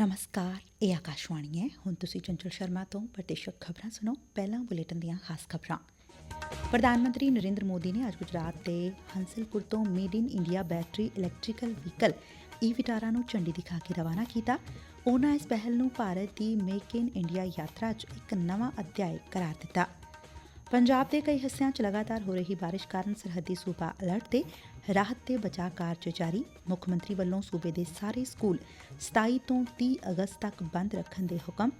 ਨਮਸਕਾਰ, ਇਹ ਆਕਾਸ਼ਵਾਣੀ ਹੈ। ਹੁਣ ਤੁਸੀਂ ਚੰਚਲ ਸ਼ਰਮਾ ਤੋਂ ਪ੍ਰਤੀਸ਼ਕ ਖਬਰਾਂ ਸੁਣੋ। ਪਹਿਲਾਂ ਬੁਲੇਟਿਨ ਦੀਆਂ ਖਾਸ ਖਬਰਾਂ। ਪ੍ਰਧਾਨ ਮੰਤਰੀ ਨਰਿੰਦਰ ਮੋਦੀ ਨੇ ਅੱਜ ਗੁਜਰਾਤ ਦੇ ਹੰਸਲਪੁਰ ਤੋਂ made in India battery electrical vehicle e Vitara ਨੂੰ ਝੰਡੀ ਦਿਖਾ ਕੇ ਰਵਾਨਾ ਕੀਤਾ। ਉਹਨਾਂ ਇਸ ਪਹਿਲ ਨੂੰ ਭਾਰਤ ਦੀ ਮੇਕ ਇਨ ਇੰਡੀਆ ਯਾਤਰਾ 'ਚ ਇੱਕ ਨਵਾਂ ਅਧਿਆਇ ਕਰਾਰ ਦਿੱਤਾ। ਪੰਜਾਬ ਦੇ ਕਈ ਹਿੱਸਿਆਂ 'ਚ ਲਗਾਤਾਰ ਹੋ ਰਹੀ ਬਾਰਿਸ਼ ਕਾਰਨ ਸਰਹੱਦੀ ਸੂਬਾ ਅਲਰਟ ਤੇ ਰਾਹਤ ਤੇ ਬਚਾਅ ਕਾਰਜ ਜਾਰੀ। ਮੁੱਖ ਮੰਤਰੀ ਵੱਲੋਂ ਸੂਬੇ ਦੇ ਸਾਰੇ ਸਕੂਲ 27 ਤੋਂ 30 ਅਗਸਤ ਤੱਕ ਬੰਦ ਰੱਖਣ ਦੇ ਹੁਕਮ।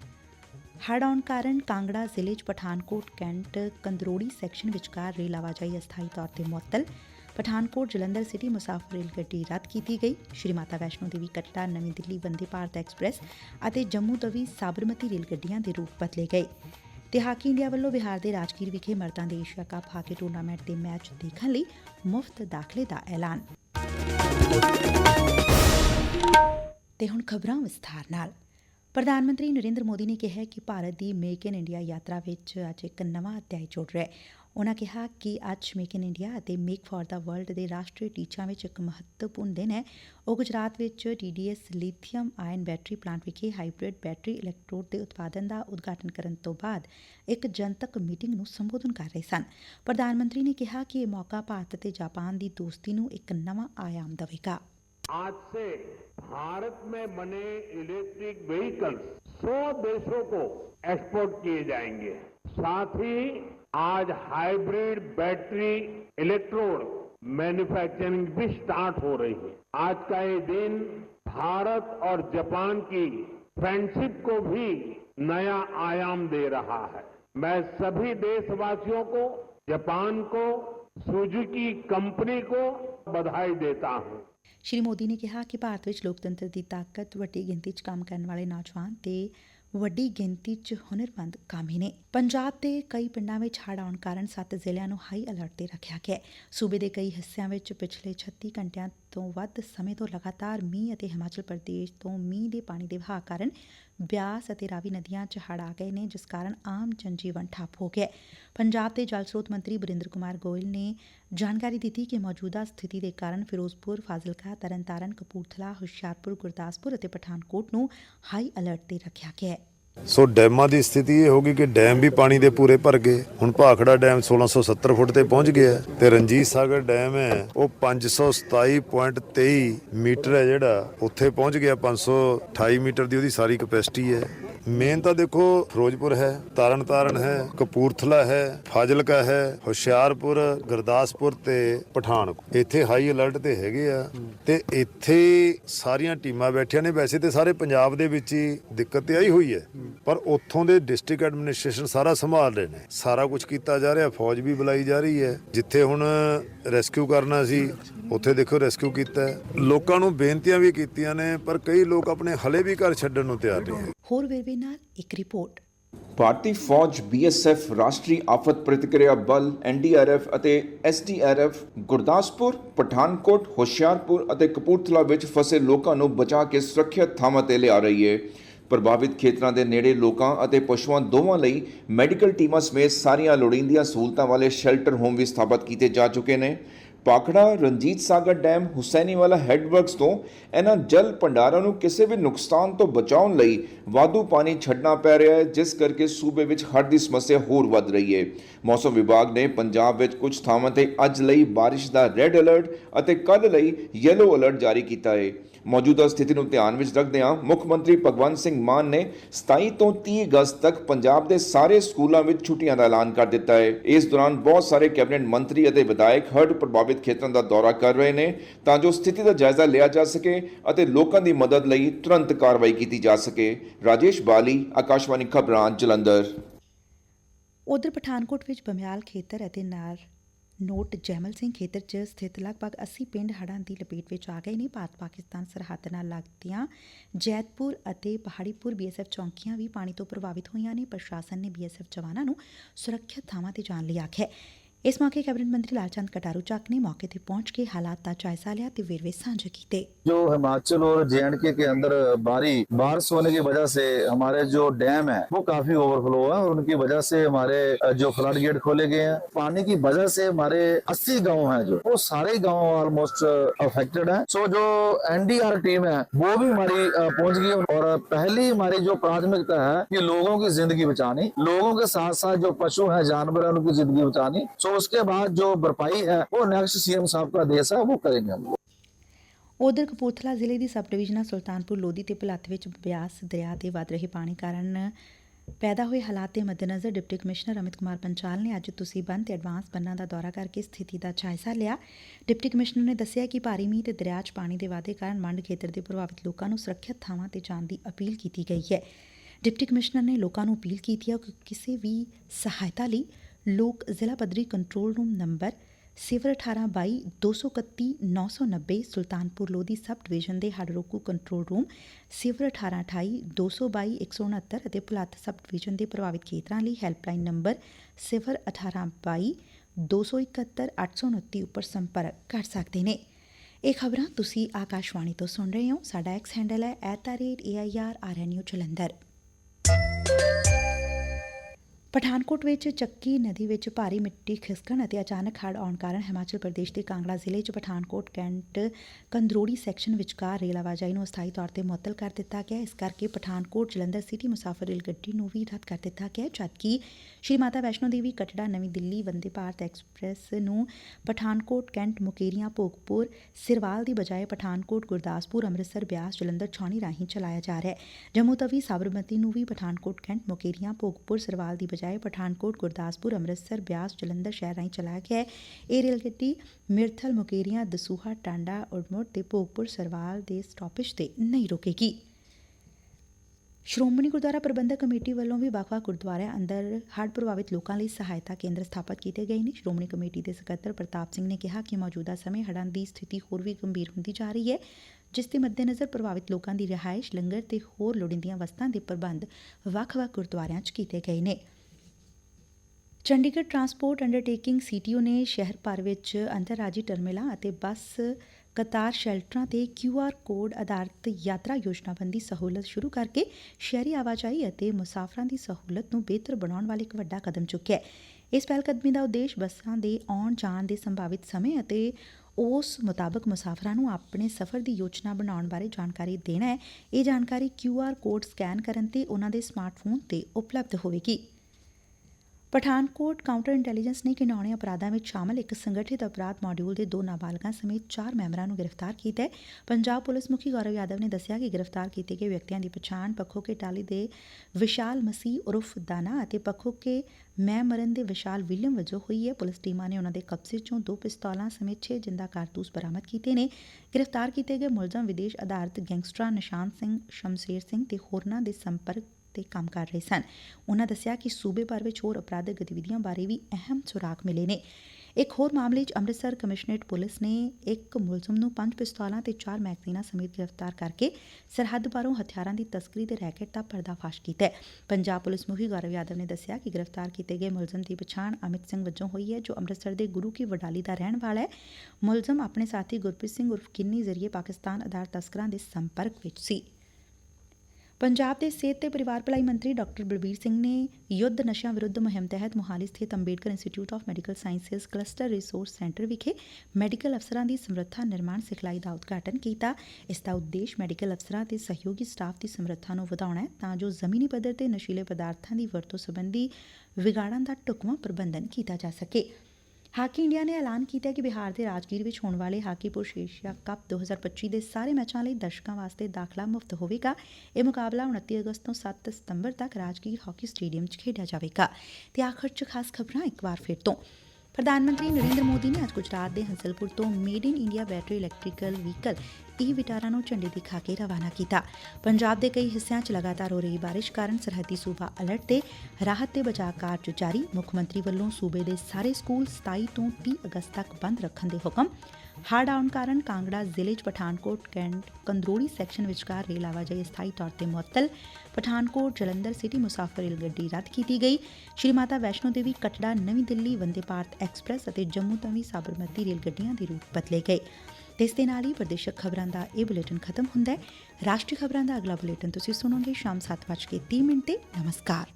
ਹੜ ਆਉਣ ਕਾਰਨ ਕਾਂਗੜਾ ਜ਼ਿਲ੍ਹੇ 'ਚ ਪਠਾਨਕੋਟ, ਕੈਂਟ, ਕੰਦਰੋੜੀ ਸੈਕਸ਼ਨ ਵਿਚਕਾਰ ਰੇਲ ਆਵਾਜਾਈ ਅਸਥਾਈ ਤੌਰ ਤੇ ਮੁਅੱਤਲ। ਪਠਾਨਕੋਟ, ਜਲੰਧਰ ਸਿਟੀ ਮੁਸਾਫਰ ਰੇਲ ਗੱਡੀ ਰੱਦ ਕੀਤੀ ਗਈ। ਸ਼੍ਰੀ ਮਾਤਾ ਵੈਸ਼ਨੋ ਦੇਵੀ ਕਟੜਾ, ਨਵੀਂ ਦਿੱਲੀ ਵੰਦੇ ਭਾਰਤ ਐਕਸਪ੍ਰੈਸ ਅਤੇ ਜੰਮੂ ਤਵੀ ਸਾਬਰਮਤੀ ਰੇਲ ਗੱਡੀਆਂ ਦੇ ਰੂਟ ਬਦਲੇ ਗਏ। ਹਾਕੀ ਇੰਡੀਆ ਵੱਲੋਂ ਬਿਹਾਰ ਦੇ ਰਾਜਗੀਰ ਵਿਖੇ ਮਰਦਾਂ ਦੇ ਏਸ਼ੀਆ ਕੱਪ ਹਾਕੀ ਟੂਰਨਾਮੈਂਟ ਦੇ ਮੈਚ ਦੇਖਣ ਲਈ ਮੁਫਤ ਦਾਖਲੇ ਦਾ ਐਲਾਨ। ਤੇ ਹੁਣ ਖਬਰਾਂ ਵਿਸਥਾਰ ਨਾਲ। ਪ੍ਰਧਾਨ ਮੰਤਰੀ ਨਰਿੰਦਰ ਮੋਦੀ ਨੇ ਕਿਹਾ ਕਿ ਭਾਰਤ ਦੀ ਮੇਕ ਇਨ ਇੰਡੀਆ ਯਾਤਰਾ ਵਿੱਚ ਅੱਜ ਇੱਕ ਨਵਾਂ ਅਧਿਆਇ ਜੁੜ ਰਿਹਾ ਹੈ। ਉਨ੍ਹਾਂ ਕਿਹਾ ਕਿ ਅੱਜ ਮੇਕ ਇਨ ਇੰਡੀਆ ਅਤੇ ਮੇਕ ਫਾਰ ਦਾ ਵਰਲਡ ਦੇ ਰਾਸ਼ਟਰੀ ਟੀਚਾ ਵਿੱਚ ਇੱਕ ਮਹੱਤਵਪੂਰਨ ਦਿਨ ਹੈ। ਉਹ ਗੁਜਰਾਤ ਵਿੱਚ TDS lithium ion battery plant ਵਿਖੇ ਹਾਈਬ੍ਰਿਡ ਬੈਟਰੀ ਇਲੈਕਟ੍ਰੋਡ ਦੇ ਉਤਪਾਦਨ ਦਾ ਉਦਘਾਟਨ ਕਰਨ ਤੋਂ ਬਾਅਦ ਇੱਕ ਜਨਤਕ ਮੀਟਿੰਗ ਨੂੰ ਸੰਬੋਧਨ ਕਰ ਰਹੇ ਸਨ। ਪ੍ਰਧਾਨ ਮੰਤਰੀ ਨੇ ਕਿਹਾ ਕਿ ਇਹ ਮੌਕਾ ਭਾਰਤ ਅਤੇ ਜਾਪਾਨ ਦੀ ਦੋਸਤੀ ਨੂੰ ਇੱਕ ਨਵਾਂ ਆਯਾਮ ਦੇਵੇਗਾ। आज से भारत में बने इलेक्ट्रिक व्हीकल्स 100 देशों को एक्सपोर्ट किए जाएंगे साथ आज हाइब्रिड बैटरी इलेक्ट्रोड मैन्युफैक्चरिंग भी स्टार्ट हो रही है आज का ये दिन भारत और जापान की फ्रेंडशिप को भी नया आयाम दे रहा है मैं सभी देशवासियों को जापान को सुजुकी कंपनी को बधाई देता हूं ਸ਼੍ਰੀ ਮੋਦੀ ਨੇ ਕਿਹਾ ਕਿ ਭਾਰਤ ਵਿੱਚ ਲੋਕਤੰਤਰ ਦੀ ਤਾਕਤ ਵੱਡੀ ਗਿਣਤੀ 'ਚ ਕੰਮ ਕਰਨ ਵਾਲੇ ਨੌਜਵਾਨ ਤੇ ਵੱਡੀ ਗਿਣਤੀ 'ਚ ਹੁਨਰਮੰਦ ਕਾਮੇ ਨੇ। ਪੰਜਾਬ ਦੇ ਕਈ ਪਿੰਡਾਂ ਵਿੱਚ ਹੜ੍ਹ ਆਉਣ ਕਾਰਨ ਸੱਤ ਜ਼ਿਲ੍ਹਿਆਂ ਨੂੰ ਹਾਈ ਅਲਰਟ ਤੇ ਰੱਖਿਆ ਗਿਆ ਹੈ। ਸੂਬੇ ਦੇ ਕਈ ਹਿੱਸਿਆਂ ਵਿੱਚ ਪਿਛਲੇ 36 ਘੰਟਿਆਂ ਤੋਂ ਵੱਧ ਸਮੇਂ ਤੋਂ ਲਗਾਤਾਰ ਮੀਂਹ ਅਤੇ ਹਿਮਾਚਲ ਪ੍ਰਦੇਸ਼ ਤੋਂ ਮੀਂਹ ਦੇ ਪਾਣੀ ਦੇ ਵਹਾਅ ਕਾਰਨ ਬਿਆਸ ਅਤੇ ਰਾਵੀ ਨਦੀਆਂ 'ਚ ਹੜ ਆ ਗਏ ਨੇ, ਜਿਸ ਕਾਰਨ ਆਮ ਜਨਜੀਵਨ ਠੱਪ ਹੋ ਗਿਆ ਪੰਜਾਬ ਦੇ ਜਲ ਸਰੋਤ ਮੰਤਰੀ ਬਰਿੰਦਰ ਕੁਮਾਰ ਗੋਇਲ ਨੇ ਜਾਣਕਾਰੀ ਦਿੱਤੀ ਕਿ ਮੌਜੂਦਾ ਸਥਿਤੀ ਦੇ ਕਾਰਨ ਫਿਰੋਜ਼ਪੁਰ, ਫਾਜ਼ਿਲਕਾ, ਤਰਨਤਾਰਨ, ਕਪੂਰਥਲਾ, ਹੁਸ਼ਿਆਰਪੁਰ, ਗੁਰਦਾਸਪੁਰ ਅਤੇ ਪਠਾਨਕੋਟ ਨੂੰ ਹਾਈ ਅਲਰਟ ਤੇ ਰੱਖਿਆ ਗਿਆ ਹੈ। ਸੋ ਡੈਮਾਂ ਦੀ ਸਥਿਤੀ ਇਹ ਹੋ ਗਈ ਕਿ ਡੈਮ ਵੀ ਪਾਣੀ ਦੇ ਪੂਰੇ ਭਰ ਗਏ। ਹੁਣ ਭਾਖੜਾ ਡੈਮ 1670 ਫੁੱਟ ਤੇ ਪਹੁੰਚ ਗਿਆ ਹੈ ਤੇ ਰਣਜੀਤ ਸਾਗਰ ਡੈਮ ਹੈ, ਉਹ 527.23 ਮੀਟਰ ਹੈ ਜਿਹੜਾ, ਉੱਥੇ ਪਹੁੰਚ ਗਿਆ 528 ਮੀਟਰ ਦੀ ਉਹਦੀ ਸਾਰੀ ਕਪੈਸਿਟੀ ਹੈ। ਮੇਨ ਤਾਂ ਦੇਖੋ ਫਿਰੋਜ਼ਪੁਰ ਹੈ, ਤਰਨਤਾਰਨ ਹੈ, ਕਪੂਰਥਲਾ ਹੈ, ਫਾਜ਼ਿਲਕਾ ਹੈ, ਹੁਸ਼ਿਆਰਪੁਰ, ਗੁਰਦਾਸਪੁਰ ਤੇ ਪਠਾਨਕੋਟ। ਇੱਥੇ ਹਾਈ ਅਲਰਟ ਤੇ ਹੈਗੇ ਆ ਤੇ ਇੱਥੇ ਸਾਰੀਆਂ ਟੀਮਾਂ ਬੈਠੀਆਂ ਨੇ। ਵੈਸੇ ਤੇ ਸਾਰੇ ਪੰਜਾਬ ਦੇ ਵਿੱਚ ਹੀ ਦਿੱਕਤ ਤੇ ਆਈ ਹੋਈ ਹੈ, ਪਰ ਉੱਥੋਂ ਦੇ ਡਿਸਟ੍ਰਿਕਟ ਐਡਮਿਨਿਸਟ੍ਰੇਸ਼ਨ ਸਾਰਾ ਸੰਭਾਲ ਰਹੇ ਨੇ। ਸਾਰਾ ਕੁਝ ਕੀਤਾ ਜਾ ਰਿਹਾ, ਫੌਜ ਵੀ ਬੁਲਾਈ ਜਾ ਰਹੀ ਹੈ। ਜਿੱਥੇ ਹੁਣ ਰੈਸਕਿਊ ਕਰਨਾ ਸੀ, ਉੱਥੇ ਦੇਖੋ ਰੈਸਕਿਊ ਕੀਤਾ ਲੋਕਾਂ ਨੂੰ ਬੇਨਤੀਆਂ ਵੀ ਕੀਤੀਆਂ ਨੇ, ਪਰ ਕਈ ਲੋਕ ਆਪਣੇ ਹਲੇ ਵੀ ਘਰ ਛੱਡਣ ਨੂੰ ਤਿਆਰ ਨਹੀਂ ਹੋਰ ਵੇਰਵੇ ਨਾਲ ਇੱਕ ਰਿਪੋਰਟ। ਭਾਰਤੀ ਫੌਜ ਬੀਐਸਐਫ ਰਾਸ਼ਟਰੀ ਆਫਤ ਪ੍ਰਤੀਕਿਰਿਆ ਬਲ ਐਨਡੀਆਰਐਫ ਅਤੇ ਐਸਡੀਆਰਐਫ ਗੁਰਦਾਸਪੁਰ, ਪਠਾਨਕੋਟ, ਹੁਸ਼ਿਆਰਪੁਰ ਅਤੇ ਕਪੂਰਥਲਾ ਵਿੱਚ ਫਸੇ ਲੋਕਾਂ ਨੂੰ ਬਚਾ ਕੇ ਸੁਰੱਖਿਅਤ ਥਾਵਾਂ ਤੇ ਲਿਆ ਰਹੀ ਹੈ ਪ੍ਰਭਾਵਿਤ ਖੇਤਰਾਂ ਦੇ ਨੇੜੇ ਲੋਕਾਂ ਅਤੇ ਪਸ਼ੂਆਂ ਦੋਵਾਂ ਲਈ ਮੈਡੀਕਲ ਟੀਮਾਂ ਸਮੇਤ ਸਾਰੀਆਂ ਲੋੜੀਂਦੀਆਂ ਸਹੂਲਤਾਂ ਵਾਲੇ ਸ਼ੈਲਟਰ ਹੋਮ ਵੀ ਸਥਾਪਿਤ ਕੀਤੇ ਜਾ ਚੁੱਕੇ ਨੇ। ਪਾਖੜਾ ਰਣਜੀਤ ਸਾਗਰ ਡੈਮ ਹੁਸੈਨੀਵਾਲਾ ਹੈੱਡਵਰਕਸ ਤੋਂ ਇਹਨਾਂ ਜਲ ਭੰਡਾਰਾਂ ਨੂੰ ਕਿਸੇ ਵੀ ਨੁਕਸਾਨ ਤੋਂ ਬਚਾਉਣ ਲਈ ਵਾਧੂ ਪਾਣੀ ਛੱਡਣਾ ਪੈ ਰਿਹਾ ਹੈ, ਜਿਸ ਕਰਕੇ ਸੂਬੇ ਵਿੱਚ ਹੜ੍ਹ ਦੀ ਸਮੱਸਿਆ ਹੋਰ ਵੱਧ ਰਹੀ ਹੈ। ਮੌਸਮ ਵਿਭਾਗ ਨੇ ਪੰਜਾਬ ਵਿੱਚ ਕੁਝ ਥਾਵਾਂ ਤੇ ਅੱਜ ਲਈ ਬਾਰਿਸ਼ ਦਾ ਰੈੱਡ ਅਲਰਟ ਅਤੇ ਕੱਲ੍ਹ ਲਈ ਯੈਲੋ ਅਲਰਟ ਜਾਰੀ ਕੀਤਾ ਹੈ। ਮੌਜੂਦਾ ਸਥਿਤੀ ਨੂੰ ਧਿਆਨ ਵਿੱਚ ਰੱਖਦਿਆਂ ਮੁੱਖ ਮੰਤਰੀ ਭਗਵੰਤ ਸਿੰਘ ਮਾਨ ਨੇ 27 ਤੋਂ 30 ਅਗਸਤ ਤੱਕ ਪੰਜਾਬ ਦੇ ਸਾਰੇ ਸਕੂਲਾਂ ਵਿੱਚ ਛੁੱਟੀਆਂ ਦਾ ਐਲਾਨ ਕਰ ਦਿੱਤਾ ਹੈ। ਇਸ ਦੌਰਾਨ ਬਹੁਤ ਸਾਰੇ ਕੈਬਨਿਟ ਮੰਤਰੀ ਅਤੇ ਵਿਧਾਇਕ ਹੜ੍ਹ ਪ੍ਰਭਾਵਿਤ ਖੇਤਰਾਂ ਦਾ ਦੌਰਾ ਕਰ ਰਹੇ ਨੇ ਤਾਂ ਜੋ ਸਥਿਤੀ ਦਾ ਜਾਇਜ਼ਾ ਲਿਆ ਜਾ ਸਕੇ ਅਤੇ ਲੋਕਾਂ ਦੀ ਮਦਦ ਲਈ ਤੁਰੰਤ ਕਾਰਵਾਈ ਕੀਤੀ ਜਾ ਸਕੇ। ਰਾਜੇਸ਼ ਬਾਲੀ, ਆਕਾਸ਼ਵਾਣੀ ਖਬਰਾਂ ਜਲੰਧਰ। ਉਧਰ ਪਠਾਨਕੋਟ ਵਿੱਚ ਬਮਿਆਲ ਖੇਤਰ ਅਤੇ ਨਾਰ ਨੋਟ ਜੈਮਲ ਸਿੰਘ ਖੇਤਰ 'ਚ ਸਥਿਤ ਲਗਭਗ 80 ਪਿੰਡ ਹੜ੍ਹਾਂ ਦੀ ਲਪੇਟ ਵਿੱਚ ਆ ਗਏ ਨੇ। ਭਾਰਤ ਪਾਕਿਸਤਾਨ ਸਰਹੱਦ ਨਾਲ ਲੱਗਦੀਆਂ ਜੈਤਪੁਰ ਅਤੇ ਪਹਾੜੀਪੁਰ ਬੀਐਸਐਫ ਚੌਂਕੀਆਂ ਵੀ ਪਾਣੀ ਤੋਂ ਪ੍ਰਭਾਵਿਤ ਹੋਈਆਂ ਨੇ। ਪ੍ਰਸ਼ਾਸਨ ਨੇ ਬੀਐਸਐਫ ਜਵਾਨਾਂ ਨੂੰ ਸੁਰੱਖਿਅਤ ਥਾਵਾਂ ਤੇ ਜਾਣ ਲਈ ਆਖਿਆ ਇਸ ਮੌਕੇ ਕੈਬਨਿਟ ਮੰਤਰੀ ਲਾਲਚੰਦ ਕਟਾਰੂ ਚੱਕ ਨੇ ਮੌਕੇ ਤੇ ਪਹੁੰਚ ਕੇ ਹਾਲਾਤ ਦਾ ਜਾਇਜ਼ਾ ਲਿਆ ਤੇ ਵੇਰਵੇ ਸਾਂਝੇ ਕੀਤੇ जो हिमाचल और जे के अंदर भारी बारिश होने की वजह से हमारे जो डैम है वो काफी ओवरफ्लो है और उनकी वजह से हमारे अ, जो फ्लड गेट खोले गए हैं पानी की वजह से हमारे 80 गांव हैं जो वो सारे गांव ऑलमोस्ट अफेक्टेड हैं सो जो एनडीआर टीम है वो भी हमारी अ, पहुंच गई और पहली हमारी जो प्राथमिकता है कि लोगों की जिंदगी बचानी लोगों के साथ साथ जो पशु है जानवर है उनकी जिंदगी बचानी सो उसके बाद जो भरपाई है वो नेक्स्ट सीएम साहब का देश है वो करेंगे हम लोग ਉਧਰ ਕਪੂਰਥਲਾ ਜ਼ਿਲ੍ਹੇ ਦੀ ਸਬ ਡਿਵੀਜ਼ਨਾਂ ਸੁਲਤਾਨਪੁਰ ਲੋਧੀ ਤੇ ਭਲੱਥ ਵਿੱਚ ਬਿਆਸ ਦਰਿਆ ਤੇ ਵਧ ਰਹੇ ਪਾਣੀ ਕਾਰਨ ਪੈਦਾ ਹੋਏ ਹਾਲਾਤ ਦੇ ਮੱਦੇਨਜ਼ਰ ਡਿਪਟੀ ਕਮਿਸ਼ਨਰ ਅਮਿਤ ਕੁਮਾਰ ਪੰਚਾਲ ਨੇ ਅੱਜ ਤੁਸੀਂ ਬੰਦ ਤੇ ਐਡਵਾਂਸ ਬੰਨਾਂ ਦਾ ਦੌਰਾ ਕਰਕੇ ਸਥਿਤੀ ਦਾ ਜਾਇਜ਼ਾ ਲਿਆ ਡਿਪਟੀ ਕਮਿਸ਼ਨਰ ਨੇ ਦੱਸਿਆ ਕਿ ਭਾਰੀ ਮੀਂਹ ਤੇ ਦਰਿਆ 'ਚ ਪਾਣੀ ਦੇ ਵਾਧੇ ਕਾਰਨ ਮੰਡ ਖੇਤਰ ਦੇ ਪ੍ਰਭਾਵਿਤ ਲੋਕਾਂ ਨੂੰ ਸੁਰੱਖਿਅਤ ਥਾਵਾਂ ਤੇ ਜਾਣ ਦੀ ਅਪੀਲ ਕੀਤੀ ਗਈ ਹੈ ਡਿਪਟੀ ਕਮਿਸ਼ਨਰ ਨੇ ਲੋਕਾਂ ਨੂੰ ਅਪੀਲ ਕੀਤੀ ਹੈ ਕਿ ਕਿਸੇ ਵੀ ਸਹਾਇਤਾ ਲਈ ਲੋਕ ਜ਼ਿਲ੍ਹਾ ਪੱਧਰੀ control room number 01822 231 990 Sultanpur Lodhi sub division ਦੇ ਹੜ ਰੋਕੂ ਕੰਟਰੋਲ ਰੂਮ 01828 222 169 ਅਤੇ ਭੁਲੱਥ ਸਬ ਡਿਵੀਜ਼ਨ ਦੇ ਪ੍ਰਭਾਵਿਤ ਖੇਤਰਾਂ ਲਈ ਹੈਲਪਲਾਈਨ ਨੰਬਰ 01822 271 829 ਉੱਪਰ ਸੰਪਰਕ ਕਰ ਸਕਦੇ ਨੇ। ਇਹ ਖਬਰਾਂ ਤੁਸੀਂ ਆਕਾਸ਼ਵਾਣੀ ਤੋਂ ਸੁਣ ਰਹੇ ਹੋ। ਸਾਡਾ ਐਕਸ ਹੈਂਡਲ ਹੈ @airrnu ਜਲੰਧਰ। ਪਠਾਨਕੋਟ ਵਿੱਚ ਚੱਕੀ ਨਦੀ ਵਿੱਚ ਭਾਰੀ ਮਿੱਟੀ ਖਿਸਕਣ ਅਤੇ ਅਚਾਨਕ ਹੜ੍ਹ ਆਉਣ ਕਾਰਨ ਹਿਮਾਚਲ ਪ੍ਰਦੇਸ਼ ਦੇ ਕਾਂਗੜਾ ਜ਼ਿਲ੍ਹੇ 'ਚ ਪਠਾਨਕੋਟ ਕੈਂਟ ਕੰਦਰੋੜੀ ਸੈਕਸ਼ਨ ਵਿਚਕਾਰ ਰੇਲ ਆਵਾਜਾਈ ਨੂੰ ਅਸਥਾਈ ਤੌਰ ਤੇ ਮੁਅੱਤਲ ਕਰ ਦਿੱਤਾ ਗਿਆ। ਇਸ ਕਰਕੇ ਪਠਾਨਕੋਟ ਜਲੰਧਰ ਸਿਟੀ ਮੁਸਾਫਰ ਰੇਲ ਗੱਡੀ ਨੂੰ ਵੀ ਰੱਦ ਕਰ ਦਿੱਤਾ ਗਿਆ, ਜਦਕਿ ਸ਼੍ਰੀ ਮਾਤਾ ਵੈਸ਼ਨੋ ਦੇਵੀ ਕਟੜਾ ਨਵੀਂ ਦਿੱਲੀ ਵੰਦੇ ਭਾਰਤ ਐਕਸਪ੍ਰੈਸ ਨੂੰ ਪਠਾਨਕੋਟ ਕੈਂਟ ਮੁਕੇਰੀਆਂ ਭੋਗਪੁਰ ਸਿਰਵਾਲ ਦੀ ਬਜਾਏ ਪਠਾਨਕੋਟ, ਗੁਰਦਾਸਪੁਰ, ਅੰਮ੍ਰਿਤਸਰ, ਬਿਆਸ, ਜਲੰਧਰ ਛਾਉਣੀ ਰਾਹੀਂ ਚਲਾਇਆ ਜਾ ਰਿਹਾ ਹੈ। ਜੰਮੂ ਤਵੀ, ਸਾਬਰਮਤੀ ਨੂੰ ਵੀ ਪਠਾਨਕੋਟ ਕੈਂਟ ਮੁਕੇਰੀਆਂ ਭੋਗਪੁਰ ਸਿਰਵਾਲ ਦੀ ਬਜਾਏ ਪਠਾਨਕੋਟ, ਗੁਰਦਾਸਪੁਰ, ਅੰਮ੍ਰਿਤਸਰ, ਬਿਆਸ, ਜਲੰਧਰ ਸ਼ਹਿਰ ਰਾਹੀਂ ਚਲਾਇਆ ਗਿਆ ਹੈ। ਇਹ ਰੇਲ ਗੱਡੀ ਮਿਰਥਲ, ਮੁਕੇਰੀਆਂ, ਦਸੂਹਾ, ਟਾਂਡਾ, ਉੜਮੁੜ ਤੇ ਭੋਗਪੁਰ, ਸਰਵਾਲ ਦੇ ਸਟਾਪੇਜ ਤੇ ਨਹੀਂ ਰੁਕੇਗੀ। ਸ਼੍ਰੋਮਣੀ ਗੁਰਦੁਆਰਾ ਪ੍ਰਬੰਧਕ ਕਮੇਟੀ ਵੱਲੋਂ ਵੀ ਵੱਖ-ਵੱਖ ਗੁਰਦੁਆਰਿਆਂ ਅੰਦਰ ਹੜ੍ਹ ਪ੍ਰਭਾਵਿਤ ਲੋਕਾਂ ਲਈ ਸਹਾਇਤਾ ਕੇਂਦਰ ਸਥਾਪਿਤ ਕੀਤੇ ਗਏ ਨੇ। ਸ਼੍ਰੋਮਣੀ ਕਮੇਟੀ ਦੇ ਸਕੱਤਰ ਪ੍ਰਤਾਪ ਸਿੰਘ ਨੇ ਕਿਹਾ ਕਿ ਮੌਜੂਦਾ ਸਮੇਂ ਹੜ੍ਹਾਂ ਦੀ ਸਥਿਤੀ ਹੋਰ ਵੀ ਗੰਭੀਰ ਹੁੰਦੀ ਜਾ ਰਹੀ ਹੈ, ਜਿਸ ਦੇ ਮੱਦੇਨਜ਼ਰ ਪ੍ਰਭਾਵਿਤ ਲੋਕਾਂ ਦੀ ਰਿਹਾਇਸ਼, ਲੰਗਰ ਤੇ ਹੋਰ ਲੋੜੀਂਦੀਆਂ ਵਸਤਾਂ ਦੇ ਪ੍ਰਬੰਧ ਵੱਖ-ਵੱਖ ਗੁਰਦੁਆਰਿਆਂ 'ਚ ਕੀਤੇ ਗਏ ਨੇ। ਚੰਡੀਗੜ੍ਹ ਟਰਾਂਸਪੋਰਟ ਅੰਡਰਟੇਕਿੰਗ ਸੀਟੀਓ ਨੇ ਸ਼ਹਿਰ ਭਰ ਵਿੱਚ ਅੰਤਰਰਾਜੀ ਟਰਮੀਨਲਾਂ ਅਤੇ ਬੱਸ ਕਤਾਰ ਸ਼ੈਲਟਰਾਂ ਤੇ ਕਿਊਆਰ ਕੋਡ ਆਧਾਰਿਤ ਯਾਤਰਾ ਯੋਜਨਾਬੰਦੀ ਸਹੂਲਤ ਸ਼ੁਰੂ ਕਰਕੇ ਸ਼ਹਿਰੀ ਆਵਾਜਾਈ ਅਤੇ ਮੁਸਾਫਰਾਂ ਦੀ ਸਹੂਲਤ ਨੂੰ ਬਿਹਤਰ ਬਣਾਉਣ ਵਾਲਾ ਇੱਕ ਵੱਡਾ ਕਦਮ ਚੁੱਕਿਆ ਹੈ। ਇਸ ਪਹਿਲਕਦਮੀ ਦਾ ਉਦੇਸ਼ ਬੱਸਾਂ ਦੇ ਆਉਣ ਜਾਣ ਦੇ ਸੰਭਾਵਿਤ ਸਮੇਂ ਅਤੇ ਉਸ ਮੁਤਾਬਕ ਮੁਸਾਫਰਾਂ ਨੂੰ ਆਪਣੇ ਸਫ਼ਰ ਦੀ ਯੋਜਨਾ ਬਣਾਉਣ ਬਾਰੇ ਜਾਣਕਾਰੀ ਦੇਣਾ ਹੈ। ਇਹ ਜਾਣਕਾਰੀ ਕਿਊਆਰ ਕੋਡ ਸਕੈਨ ਕਰਨ ਤੇ ਉਹਨਾਂ ਦੇ ਸਮਾਰਟਫੋਨ ਤੇ ਉਪਲਬਧ ਹੋਵੇਗੀ। ਪਠਾਨਕੋਟ ਕਾਊਂਟਰ ਇੰਟੈਲੀਜੈਂਸ ਨੇ ਘਿਨੌਣੇ ਅਪਰਾਧਾਂ ਵਿੱਚ ਸ਼ਾਮਲ ਇੱਕ ਸੰਗਠਿਤ ਅਪਰਾਧ ਮਾਡਿਊਲ ਦੇ ਦੋ ਨਾਬਾਲਗਾਂ ਸਮੇਤ ਚਾਰ ਮੈਂਬਰਾਂ ਨੂੰ ਗ੍ਰਿਫਤਾਰ ਕੀਤਾ ਹੈ। ਪੰਜਾਬ ਪੁਲਿਸ ਮੁਖੀ ਗੌਰਵ ਯਾਦਵ ਨੇ ਦੱਸਿਆ ਕਿ ਗ੍ਰਿਫਤਾਰ ਕੀਤੇ ਗਏ ਵਿਅਕਤੀਆਂ ਦੀ ਪਛਾਣ ਪੱਖੋਕੇ ਟਾਲੀ ਦੇ ਵਿਸ਼ਾਲ ਮਸੀਹ ਉਰਫ ਦਾਨਾ ਅਤੇ ਪੱਖੋਕੇ ਮੈਂ ਮਰਨ ਦੇ ਵਿਸ਼ਾਲ ਵਿਲੀਅਮ ਵਜੋਂ ਹੋਈ ਹੈ। ਪੁਲਿਸ ਟੀਮਾਂ ਨੇ ਉਹਨਾਂ ਦੇ ਕਬਜ਼ੇ ਚੋਂ ਦੋ ਪਿਸਤੌਲਾਂ ਸਮੇਤ 6 ਜਿੰਦਾ ਕਾਰਤੂਸ ਬਰਾਮਦ ਕੀਤੇ ਨੇ। ਗ੍ਰਿਫਤਾਰ ਕੀਤੇ ਗਏ ਮੁਲਜ਼ਮ ਵਿਦੇਸ਼ ਆਧਾਰਿਤ ਗੈਂਗਸਟਰਾਂ ਨਿਸ਼ਾਨ ਸਿੰਘ, ਸ਼ਮਸ਼ੇਰ ਸਿੰਘ ਤੇ ਹੋਰਨਾਂ ਦੇ ਸੰਪਰਕ ਤੇ ਕੰਮ ਕਰ ਰਹੇ ਸਨ। ਉਹਨਾਂ ਦੱਸਿਆ ਕਿ ਸੂਬੇ ਭਰ ਵਿੱਚ ਹੋਰ ਅਪਰਾਧਿਕ ਗਤੀਵਿਧੀਆਂ ਬਾਰੇ ਵੀ ਅਹਿਮ ਸੁਰਾਗ ਮਿਲੇ ਨੇ। ਇੱਕ ਹੋਰ ਮਾਮਲੇ 'ਚ ਅੰਮ੍ਰਿਤਸਰ ਕਮਿਸ਼ਨਰੇਟ ਪੁਲਿਸ ਨੇ ਇੱਕ ਮੁਲਜ਼ਮ ਨੂੰ ਪੰਜ ਪਿਸਤੌਲਾਂ ਤੇ ਚਾਰ ਮੈਗਜ਼ੀਨਾਂ ਸਮੇਤ ਗ੍ਰਿਫਤਾਰ ਕਰਕੇ ਸਰਹੱਦ ਪਾਰੋਂ ਹਥਿਆਰਾਂ ਦੀ ਤਸਕਰੀ ਦੇ ਰੈਕੇਟ ਦਾ ਪਰਦਾਫਾਸ਼ ਕੀਤਾ ਹੈ। ਪੰਜਾਬ ਪੁਲਿਸ ਮੁਖੀ ਗੌਰਵ ਯਾਦਵ ਨੇ ਦੱਸਿਆ ਕਿ ਗ੍ਰਿਫਤਾਰ ਕੀਤੇ ਗਏ ਮੁਲਜ਼ਮ ਦੀ ਪਛਾਣ ਅਮਿਤ ਸਿੰਘ ਵਜੋਂ ਹੋਈ ਹੈ, ਜੋ ਅੰਮ੍ਰਿਤਸਰ ਦੇ ਗੁਰੂ ਕੀ ਵਡਾਲੀ ਦਾ ਰਹਿਣ ਵਾਲਾ ਹੈ। ਮੁਲਜ਼ਮ ਆਪਣੇ ਸਾਥੀ ਗੁਰਪ੍ਰੀਤ ਸਿੰਘ ਉਰਫ ਕਿੰਨੀ ਜ਼ਰੀਏ ਪਾਕਿਸਤਾਨ ਆਧਾਰ ਤਸਕਰਾਂ ਦੇ ਸੰਪਰਕ ਵਿੱਚ ਸੀ। ਪੰਜਾਬ ਦੇ ਸਿਹਤ ਤੇ ਪਰਿਵਾਰ ਭਲਾਈ ਮੰਤਰੀ ਡਾਕਟਰ ਬਲਬੀਰ ਸਿੰਘ ਨੇ ਯੁੱਧ ਨਸ਼ਿਆਂ ਵਿਰੁੱਧ ਮੁਹਿੰਮ ਤਹਿਤ ਮੁਹਾਲੀ ਸਥਿਤ Ambedkar institute of medical sciences cluster resource centre ਵਿਖੇ ਮੈਡੀਕਲ ਅਫਸਰਾਂ ਦੀ ਸਮਰੱਥਾ ਨਿਰਮਾਣ ਸਿਖਲਾਈ ਦਾ ਉਦਘਾਟਨ ਕੀਤਾ। ਇਸ ਦਾ ਉਦੇਸ਼ ਮੈਡੀਕਲ ਅਫਸਰਾਂ ਤੇ ਸਹਿਯੋਗੀ ਸਟਾਫ ਦੀ ਸਮਰੱਥਾ ਨੂੰ ਵਧਾਉਣਾ ਹੈ ਤਾਂ ਜੋ ਜ਼ਮੀਨੀ ਪੱਧਰ ਤੇ ਨਸ਼ੀਲੇ ਪਦਾਰਥਾਂ ਦੀ ਵਰਤੋਂ ਸੰਬੰਧੀ ਵਿਗਾੜਾਂ ਦਾ ਢੁਕਵਾਂ ਪ੍ਰਬੰਧਨ ਕੀਤਾ ਜਾ ਸਕੇ। ਹਾਕੀ ਇੰਡੀਆ ਨੇ ਐਲਾਨ ਕੀਤਾ ਕਿ ਬਿਹਾਰ ਦੇ ਰਾਜਗੀਰ ਵਿੱਚ ਹੋਣ ਵਾਲੇ ਹਾਕੀ ਪੁਰਸ਼ ਏਸ਼ੀਆ ਕੱਪ 2025 ਦੇ ਸਾਰੇ ਮੈਚਾਂ ਲਈ ਦਰਸ਼ਕਾਂ ਵਾਸਤੇ ਦਾਖਲਾ ਮੁਫਤ ਹੋਵੇਗਾ। ਇਹ ਮੁਕਾਬਲਾ 29 ਅਗਸਤ ਤੋਂ 7 ਸਤੰਬਰ ਤੱਕ ਰਾਜਗੀਰ ਹਾਕੀ ਸਟੇਡੀਅਮ 'ਚ ਖੇਡਿਆ ਜਾਵੇਗਾ। ਤੇ ਆਖਰ 'ਚ ਖਾਸ ਖਬਰਾਂ ਇੱਕ ਵਾਰ ਫਿਰ ਤੋਂ। ਪ੍ਰਧਾਨ ਮੰਤਰੀ ਨਰਿੰਦਰ ਮੋਦੀ ਨੇ ਅੱਜ ਗੁਜਰਾਤ ਦੇ ਹੰਸਲਪੁਰ ਤੋਂ made in India battery electrical vehicle ਇਹ ਵਿਟਾਰਾਂ ਨੂੰ ਝੰਡੀ ਦਿਖਾ ਕੇ ਰਵਾਨਾ ਕੀਤਾ। ਪੰਜਾਬ ਦੇ ਕਈ ਹਿੱਸਿਆਂ 'ਚ ਲਗਾਤਾਰ ਹੋ ਰਹੀ ਬਾਰਿਸ਼ ਕਾਰਨ ਸਰਹੱਦੀ ਸੂਬਾ ਅਲਰਟ ਤੇ ਰਾਹਤ ਤੇ ਬਚਾਅ ਕਾਰਜ ਜਾਰੀ। ਮੁੱਖ ਮੰਤਰੀ ਵੱਲੋਂ ਸੂਬੇ ਦੇ ਸਾਰੇ ਸਕੂਲ 27 ਤੋਂ 30 ਅਗਸਤ ਤੱਕ ਬੰਦ ਰੱਖਣ ਦੇ ਹੁਕਮ। ਹੜ ਆਉਣ ਕਾਰਨ ਕਾਂਗੜਾ ਜ਼ਿਲ੍ਹੇ 'ਚ ਪਠਾਨਕੋਟ ਕੈਂਟ ਕੰਦਰੋੜੀ ਸੈਕਸ਼ਨ ਵਿਚਕਾਰ ਰੇਲ ਆਵਾਜਾਈ ਸਥਾਈ ਤੌਰ ਤੇ ਮੁਅੱਤਲ। ਪਠਾਨਕੋਟ, ਜਲੰਧਰ ਸਿਟੀ ਮੁਸਾਫਰ ਰੇਲ ਗੱਡੀ ਰੱਦ ਕੀਤੀ ਗਈ। ਸ਼੍ਰੀ ਮਾਤਾ ਵੈਸ਼ਨੋ ਦੇਵੀ ਕਟੜਾ, ਨਵੀਂ ਦਿੱਲੀ, ਵੰਦੇ ਭਾਰਤ ਐਕਸਪ੍ਰੈਸ ਅਤੇ ਜੰਮੂ ਤਵੀ ਸਾਬਰਮਤੀ ਰੇਲ ਗੱਡੀਆਂ ਦੇ ਰੂਟ ਬਦਲੇ ਗਏ। ਤੇ ਇਸ ਦੇ ਨਾਲ ਹੀ ਪ੍ਰਦੇਸ਼ਕ ਖਬਰਾਂ ਦਾ ਇਹ ਬੁਲੇਟਿਨ ਖਤਮ ਹੁੰਦਾ ਹੈ। ਰਾਸ਼ਟਰੀ ਖਬਰਾਂ ਦਾ ਅਗਲਾ ਬੁਲੇਟਿਨ ਤੁਸੀਂ ਸੁਣੋਗੇ ਸ਼ਾਮ 7:30 ਤੇ। ਨਮਸਕਾਰ।